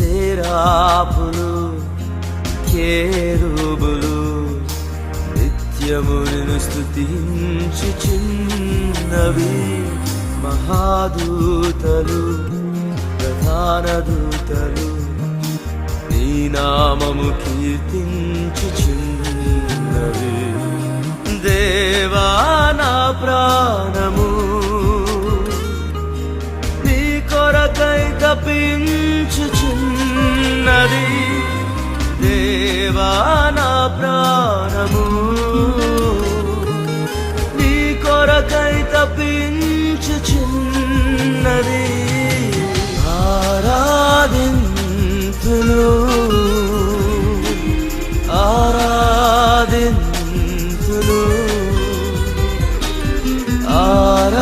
సేరాపులు కేరుబులు నిత్యము నిన్ను స్తుతించి చిన్నవి మహాదూతలు ప్రధాన దూతలు నీ నామము కీర్తించి కృపకై తపించుచున్నది దేవా నా ప్రాణము. నీ కొరకై తపించుచున్నది ఆరాధింతును. ఆరాధింతును. ఆరాధింతును.